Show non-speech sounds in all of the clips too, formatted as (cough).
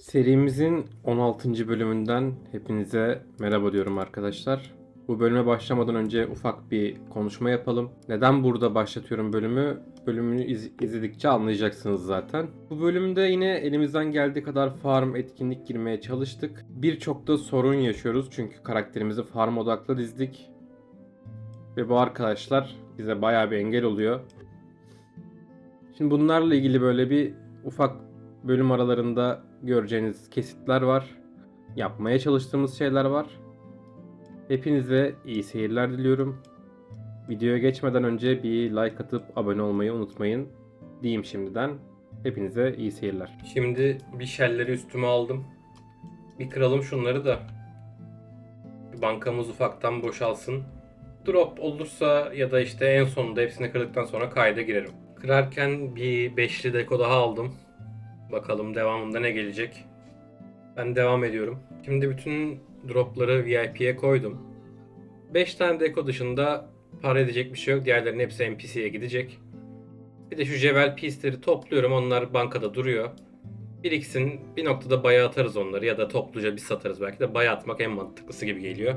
Serimizin 16. bölümünden hepinize merhaba diyorum arkadaşlar. Bu bölüme başlamadan önce ufak bir konuşma yapalım. Neden burada başlatıyorum bölümü? Bölümünü iz- izledikçe anlayacaksınız zaten. Bu bölümde yine elimizden geldiği kadar farm etkinlik girmeye çalıştık. Birçok da sorun yaşıyoruz çünkü karakterimizi farm odaklı dizdik. Ve bu arkadaşlar bize bayağı bir engel oluyor. Şimdi bunlarla ilgili böyle bir ufak bölüm aralarında göreceğiniz kesitler var. Yapmaya çalıştığımız şeyler var. Hepinize iyi seyirler diliyorum. Videoya geçmeden önce bir like atıp abone olmayı unutmayın. Diyeyim şimdiden. Hepinize iyi seyirler. Şimdi bir şelleri üstüme aldım. Bir kıralım şunları da. Bankamız ufaktan boşalsın. Drop olursa ya da işte en sonunda hepsini kırdıktan sonra kayda girerim. Kırarken bir beşli deko daha aldım. Bakalım devamında ne gelecek. Ben devam ediyorum. Şimdi bütün dropları VIP'ye koydum. 5 tane deko dışında para edecek bir şey yok. Diğerlerinin hepsi NPC'ye gidecek. Bir de şu Jewel Piece'leri topluyorum. Onlar bankada duruyor. Biriksin bir noktada baya atarız onları ya da topluca bir satarız belki de baya atmak en mantıklısı gibi geliyor.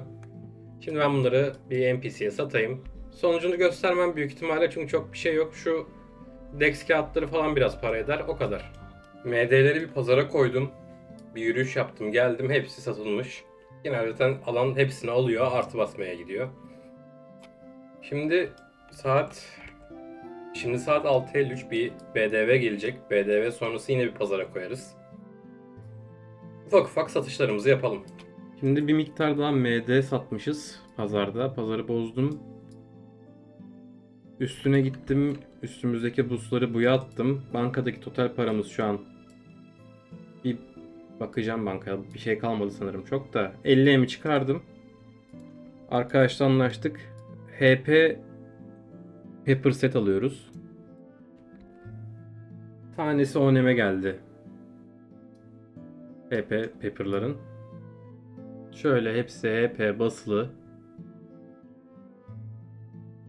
Şimdi ben bunları bir NPC'ye satayım. Sonucunu göstermem büyük ihtimalle çünkü çok bir şey yok. Şu Dex kağıtları falan biraz para eder. O kadar. MD'leri bir pazara koydum. Bir yürüyüş yaptım geldim hepsi satılmış. Genelde alan hepsini alıyor artı basmaya gidiyor. Şimdi saat Şimdi saat 6.53 bir BDV gelecek. BDV sonrası yine bir pazara koyarız. Ufak ufak satışlarımızı yapalım. Şimdi bir miktar daha MD satmışız pazarda. Pazarı bozdum. Üstüne gittim. Üstümüzdeki busları buya attım. Bankadaki total paramız şu an bakacağım bankaya. Bir şey kalmadı sanırım çok da. 50 mi çıkardım. Arkadaşla anlaştık. HP Pepper set alıyoruz. Tanesi 10 geldi. HP Pepper'ların. Şöyle hepsi HP basılı.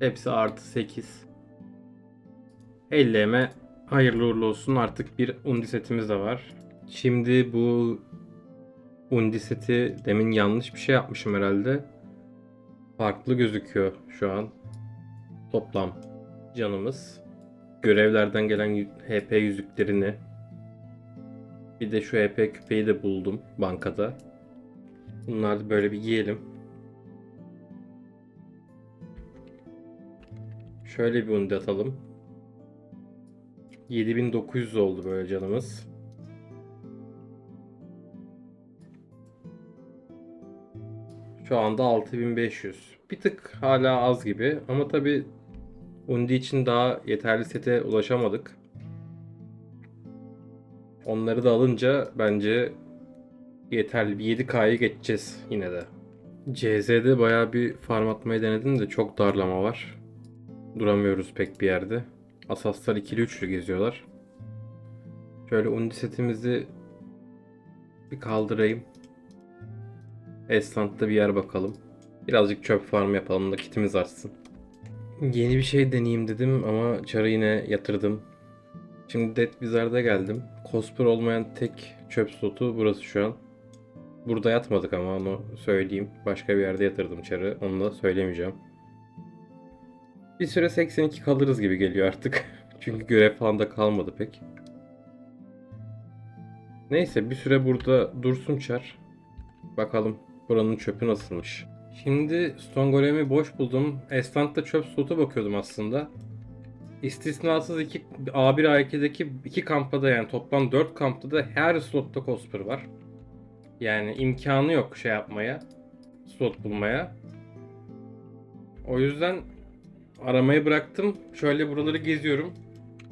Hepsi artı 8. 50 hayırlı uğurlu olsun. Artık bir undi setimiz de var. Şimdi bu undi seti demin yanlış bir şey yapmışım herhalde. Farklı gözüküyor şu an. Toplam canımız. Görevlerden gelen HP yüzüklerini bir de şu HP küpeyi de buldum bankada. Bunları da böyle bir giyelim. Şöyle bir undi atalım. 7900 oldu böyle canımız. Şu anda 6500. Bir tık hala az gibi ama tabi Undi için daha yeterli sete ulaşamadık. Onları da alınca bence yeterli bir 7K'yı geçeceğiz yine de. CZ'de bayağı bir farm atmayı denedim de çok darlama var. Duramıyoruz pek bir yerde. Asaslar ikili üçlü geziyorlar. Şöyle undi setimizi bir kaldırayım. Esland'da bir yer bakalım. Birazcık çöp farm yapalım da kitimiz artsın. Yeni bir şey deneyeyim dedim ama çarı yine yatırdım. Şimdi Dead Wizard'a geldim. Cosper olmayan tek çöp slotu burası şu an. Burada yatmadık ama onu söyleyeyim. Başka bir yerde yatırdım çarı. Onu da söylemeyeceğim. Bir süre 82 kalırız gibi geliyor artık. (laughs) Çünkü görev falan da kalmadı pek. Neyse bir süre burada dursun çar. Bakalım buranın çöpü nasılmış. Şimdi Stone Golem'i boş buldum. Esland'da çöp slotu bakıyordum aslında. İstisnasız iki A1 A2'deki iki kampta da yani toplam 4 kampta da her slotta Cosper var. Yani imkanı yok şey yapmaya. Slot bulmaya. O yüzden aramayı bıraktım. Şöyle buraları geziyorum.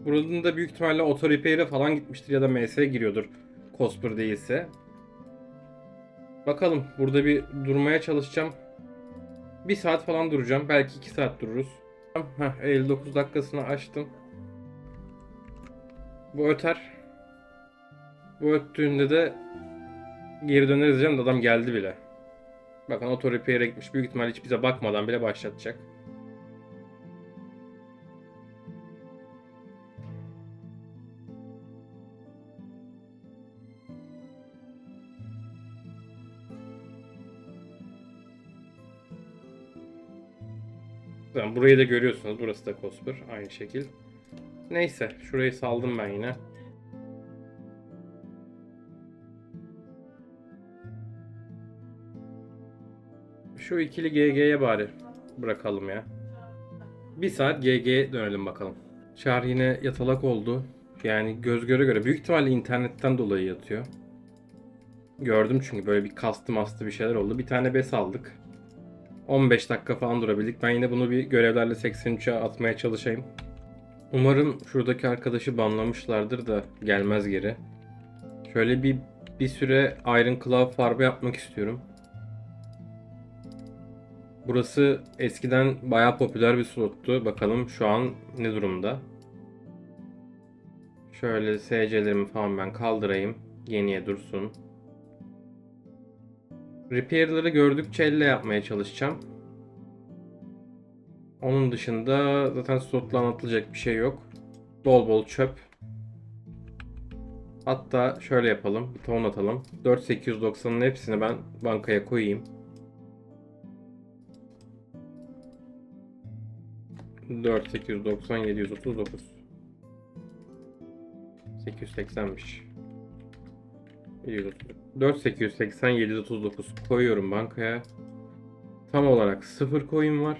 Buranın da büyük ihtimalle auto repair'e falan gitmiştir ya da MS giriyordur. Cosper değilse. Bakalım burada bir durmaya çalışacağım. Bir saat falan duracağım. Belki iki saat dururuz. Heh, 59 dakikasını açtım. Bu öter. Bu öttüğünde de geri döneriz da adam geldi bile. Bakın auto repair'e gitmiş. Büyük ihtimalle hiç bize bakmadan bile başlatacak. Burayı da görüyorsunuz. Burası da Cosper. Aynı şekil. Neyse. Şurayı saldım ben yine. Şu ikili GG'ye bari bırakalım ya. Bir saat GG'ye dönelim bakalım. Çağrı yine yatalak oldu. Yani göz göre göre. Büyük ihtimalle internetten dolayı yatıyor. Gördüm çünkü böyle bir kastı mastı bir şeyler oldu. Bir tane bes aldık. 15 dakika falan durabildik. Ben yine bunu bir görevlerle 83'e atmaya çalışayım. Umarım şuradaki arkadaşı banlamışlardır da gelmez geri. Şöyle bir bir süre Iron Claw farmı yapmak istiyorum. Burası eskiden bayağı popüler bir slottu. Bakalım şu an ne durumda. Şöyle SC'lerimi falan ben kaldırayım. Yeniye dursun. Repair'ları gördükçe elle yapmaya çalışacağım. Onun dışında zaten slotla anlatılacak bir şey yok. Bol bol çöp. Hatta şöyle yapalım. Bir ton atalım. 4890'ın hepsini ben bankaya koyayım. 4890 739 880'miş. 4880 739 koyuyorum bankaya. Tam olarak 0 coin var.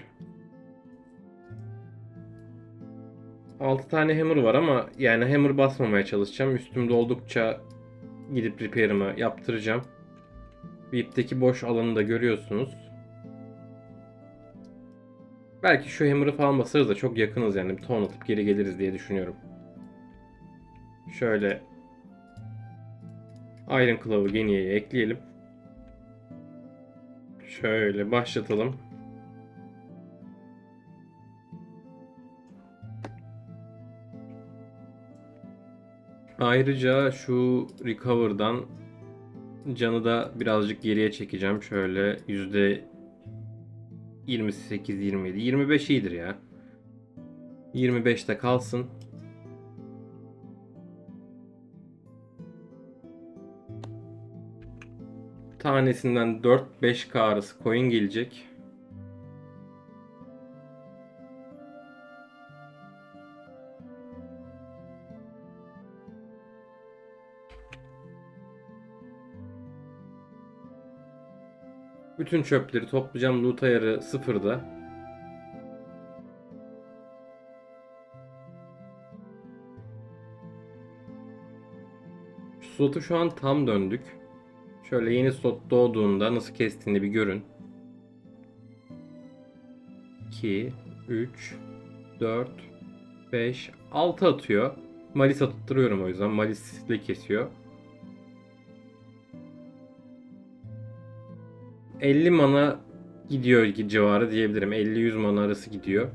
6 tane hammer var ama yani hammer basmamaya çalışacağım. Üstümde oldukça gidip repair'ımı yaptıracağım. VIP'teki boş alanı da görüyorsunuz. Belki şu hammer'ı falan basarız da çok yakınız yani. Bir ton atıp geri geliriz diye düşünüyorum. Şöyle Iron Claw'ı Geniye'ye ekleyelim. Şöyle başlatalım. Ayrıca şu Recover'dan canı da birazcık geriye çekeceğim. Şöyle yüzde 28 27 25 iyidir ya. 25'te kalsın. Tanesinden 4-5k arası coin gelecek. Bütün çöpleri toplayacağım. Loot ayarı sıfırda. Slotu şu an tam döndük. Şöyle yeni slot doğduğunda nasıl kestiğini bir görün. 2, 3, 4, 5, 6 atıyor. Malis attırıyorum o yüzden. Malis'le kesiyor. 50 mana gidiyor civarı diyebilirim. 50-100 mana arası gidiyor.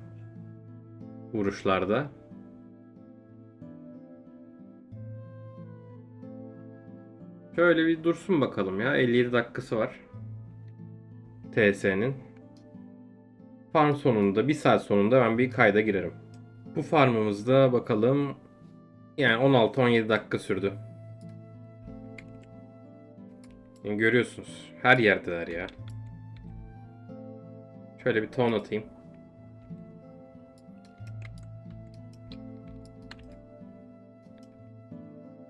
Vuruşlarda. Şöyle bir dursun bakalım ya. 57 dakikası var. TS'nin. Farm sonunda, bir saat sonunda ben bir kayda girerim. Bu farmımızda bakalım yani 16-17 dakika sürdü. Yani görüyorsunuz. Her yerdeler ya. Şöyle bir ton atayım.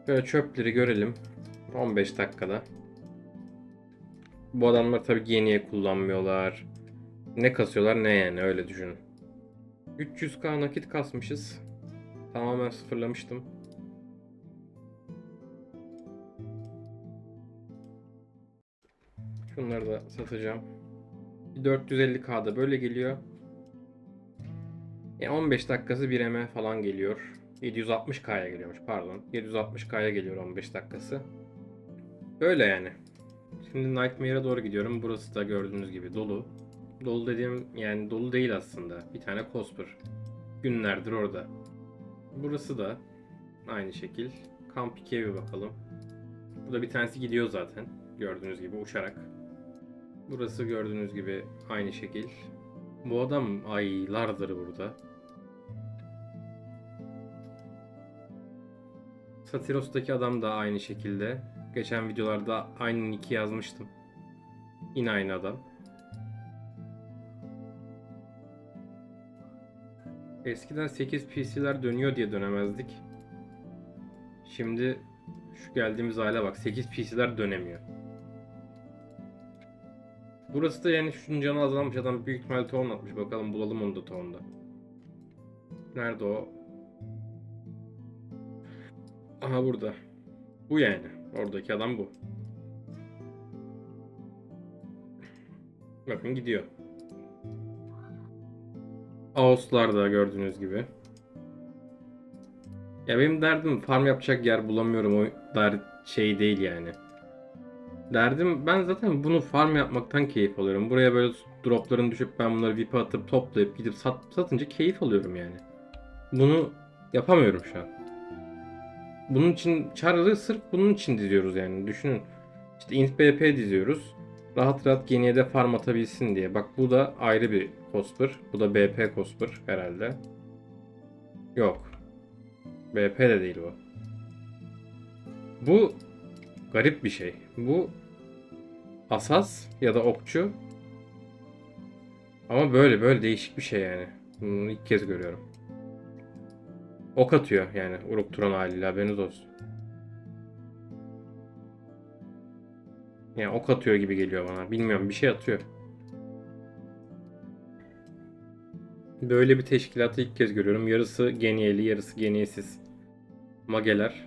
Böyle çöpleri görelim. 15 dakikada. Bu adamlar tabii yeniye kullanmıyorlar. Ne kasıyorlar ne yani öyle düşünün. 300k nakit kasmışız. Tamamen sıfırlamıştım. Şunları da satacağım. Bir 450k'da böyle geliyor. E 15 dakikası 1 M falan geliyor. 760k'ya geliyormuş pardon. 760k'ya geliyor 15 dakikası. Böyle yani. Şimdi Nightmare'a doğru gidiyorum. Burası da gördüğünüz gibi dolu. Dolu dediğim yani dolu değil aslında. Bir tane Cosper. Günlerdir orada. Burası da aynı şekil. Kamp 2'ye bir bakalım. Burada bir tanesi gidiyor zaten. Gördüğünüz gibi uçarak. Burası gördüğünüz gibi aynı şekil. Bu adam aylardır burada. Satiros'taki adam da aynı şekilde. Geçen videolarda aynı nick'i yazmıştım. Yine aynı adam. Eskiden 8 PC'ler dönüyor diye dönemezdik. Şimdi şu geldiğimiz hale bak 8 PC'ler dönemiyor. Burası da yani şunun canı azalmış adam büyük ihtimalle tohum atmış. Bakalım bulalım onu da tohumda. Nerede o? Aha burada. Bu yani. Oradaki adam bu. Bakın gidiyor. Ağustos'lar da gördüğünüz gibi. Ya benim derdim farm yapacak yer bulamıyorum o der şey değil yani. Derdim ben zaten bunu farm yapmaktan keyif alıyorum. Buraya böyle dropların düşüp ben bunları VIP'e atıp toplayıp gidip sat, satınca keyif alıyorum yani. Bunu yapamıyorum şu an. Bunun için çarları sırf bunun için diziyoruz yani. Düşünün. İşte int BP diziyoruz. Rahat rahat geniye de farm atabilsin diye. Bak bu da ayrı bir Cosper. Bu da BP Cosper herhalde. Yok. BP de değil bu. Bu garip bir şey. Bu asas ya da okçu. Ama böyle böyle değişik bir şey yani. Bunu ilk kez görüyorum. Ok atıyor yani Uruk Turan haliyle haberiniz olsun. Yani ok atıyor gibi geliyor bana. Bilmiyorum bir şey atıyor. Böyle bir teşkilatı ilk kez görüyorum. Yarısı geniyeli, yarısı geniyesiz. Mageler.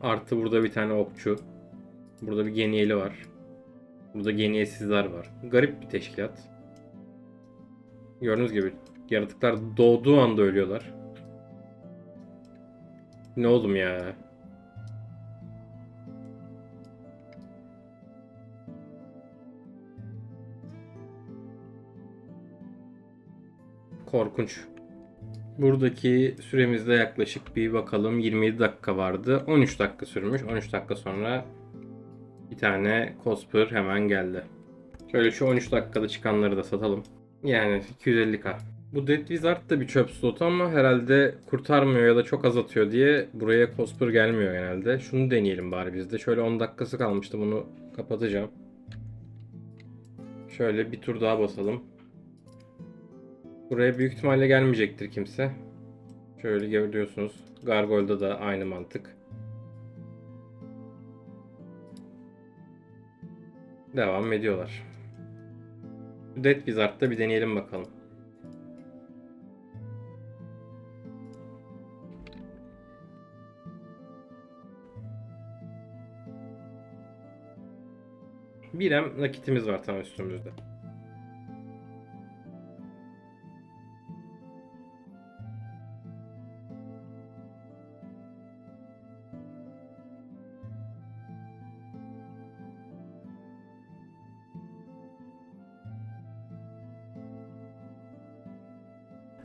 Artı burada bir tane okçu. Burada bir geniyeli var. Burada geniyesizler var. Garip bir teşkilat. Gördüğünüz gibi yaratıklar doğduğu anda ölüyorlar. Ne oğlum ya? Korkunç. Buradaki süremizde yaklaşık bir bakalım 27 dakika vardı. 13 dakika sürmüş. 13 dakika sonra bir tane Cosper hemen geldi. Şöyle şu 13 dakikada çıkanları da satalım. Yani 250k. Bu Dead Wizard da bir çöp slotu ama herhalde kurtarmıyor ya da çok az atıyor diye buraya Cosper gelmiyor genelde. Şunu deneyelim bari biz de. Şöyle 10 dakikası kalmıştı bunu kapatacağım. Şöyle bir tur daha basalım. Buraya büyük ihtimalle gelmeyecektir kimse. Şöyle görüyorsunuz. Gargoyle'da da aynı mantık. Devam ediyorlar. Dead Wizard'da bir deneyelim bakalım. Bir em nakitimiz var tam üstümüzde.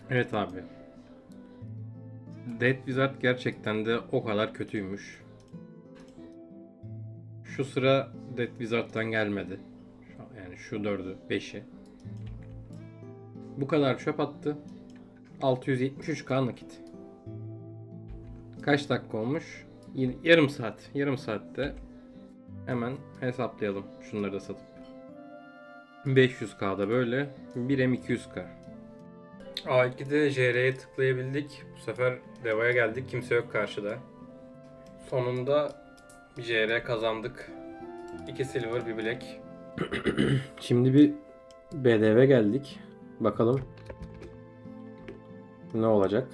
Evet abi. Dead Wizard gerçekten de o kadar kötüymüş. Şu sıra Dead Wizard'dan gelmedi. Yani şu dördü, beşi. Bu kadar çöp attı. 673k nakit. Kaç dakika olmuş? Yarım saat. Yarım saatte hemen hesaplayalım şunları da satıp. 500k'da böyle. 1M 200k. A2'de JR'ye tıklayabildik. Bu sefer Deva'ya geldik. Kimse yok karşıda. Sonunda JR kazandık. 2 silver, bir black. (clears throat) Şimdi bir BDV geldik. Bakalım ne olacak.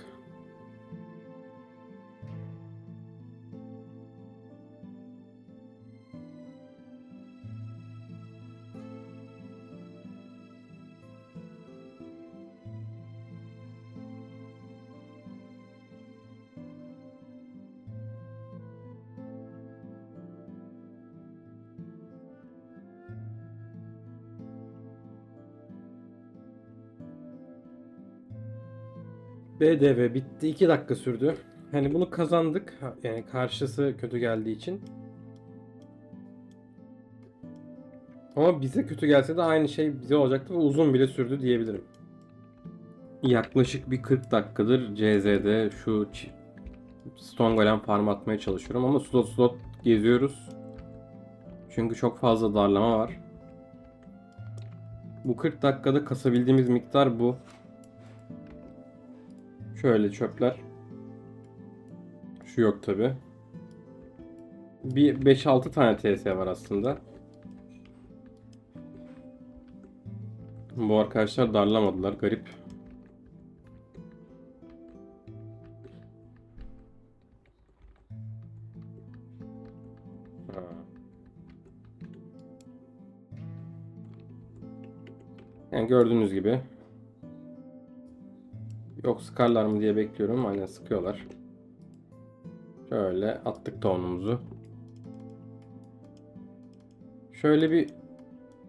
BDV bitti. 2 dakika sürdü. Hani bunu kazandık. Yani karşısı kötü geldiği için. Ama bize kötü gelse de aynı şey bize olacaktı ve uzun bile sürdü diyebilirim. Yaklaşık bir 40 dakikadır CZ'de şu Stone Golem farm atmaya çalışıyorum ama slot slot geziyoruz. Çünkü çok fazla darlama var. Bu 40 dakikada kasabildiğimiz miktar bu. Şöyle çöpler. Şu yok tabi. Bir 5-6 tane TS var aslında. Bu arkadaşlar darlamadılar. Garip. Yani gördüğünüz gibi Yok sıkarlar mı diye bekliyorum. Aynen sıkıyorlar. Şöyle attık tohumumuzu. Şöyle bir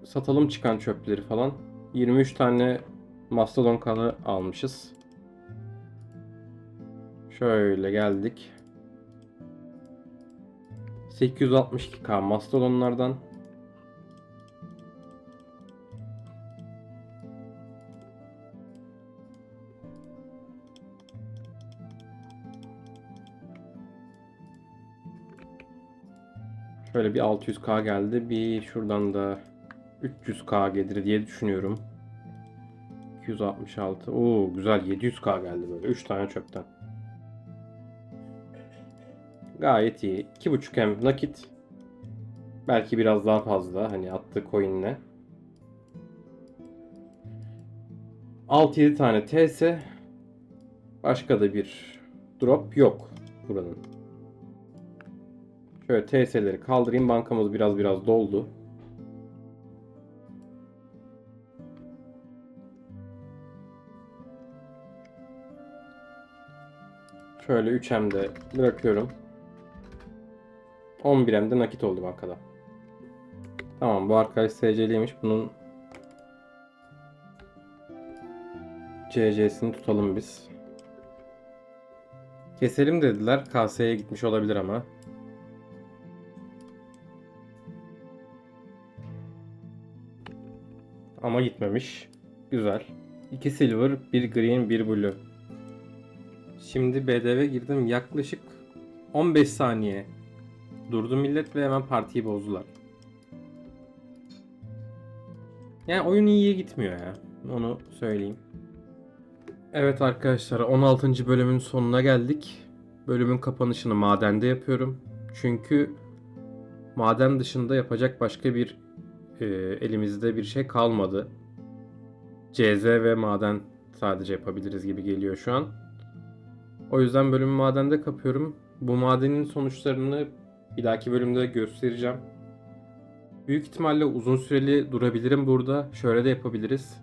satalım çıkan çöpleri falan. 23 tane mastodon kanı almışız. Şöyle geldik. 862k mastodonlardan Şöyle bir 600k geldi. Bir şuradan da 300k gelir diye düşünüyorum. 266. Oo güzel 700k geldi böyle 3 tane çöpten. Gayet iyi. 2.5 hem nakit. Belki biraz daha fazla hani attığı coin'le. 6-7 tane TS. Başka da bir drop yok buranın. Şöyle TS'leri kaldırayım. Bankamız biraz biraz doldu. Şöyle 3M'de bırakıyorum. 11M'de nakit oldu bankada. Tamam bu arkadaş SC'liymiş. Bunun CC'sini tutalım biz. Keselim dediler. KS'ye gitmiş olabilir ama. Ama gitmemiş. Güzel. 2 silver, 1 green, 1 blue. Şimdi BDV girdim. Yaklaşık 15 saniye durdu millet ve hemen partiyi bozdular. Yani oyun iyiye gitmiyor ya. Onu söyleyeyim. Evet arkadaşlar 16. bölümün sonuna geldik. Bölümün kapanışını madende yapıyorum. Çünkü maden dışında yapacak başka bir e, elimizde bir şey kalmadı. CZ ve maden sadece yapabiliriz gibi geliyor şu an. O yüzden bölümü madende kapıyorum. Bu madenin sonuçlarını bir dahaki bölümde göstereceğim. Büyük ihtimalle uzun süreli durabilirim burada. Şöyle de yapabiliriz.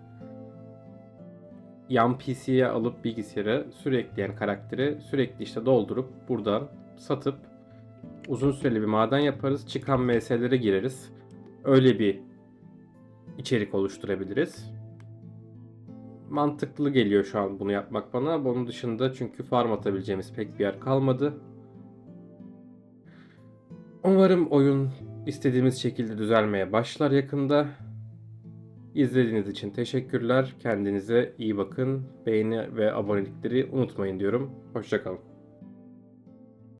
Yan PC'ye alıp bilgisayara sürekli yani karakteri sürekli işte doldurup buradan satıp uzun süreli bir maden yaparız. Çıkan MS'lere gireriz. Öyle bir içerik oluşturabiliriz. Mantıklı geliyor şu an bunu yapmak bana. Bunun dışında çünkü farm atabileceğimiz pek bir yer kalmadı. Umarım oyun istediğimiz şekilde düzelmeye başlar yakında. İzlediğiniz için teşekkürler. Kendinize iyi bakın. Beğeni ve abonelikleri unutmayın diyorum. Hoşçakalın.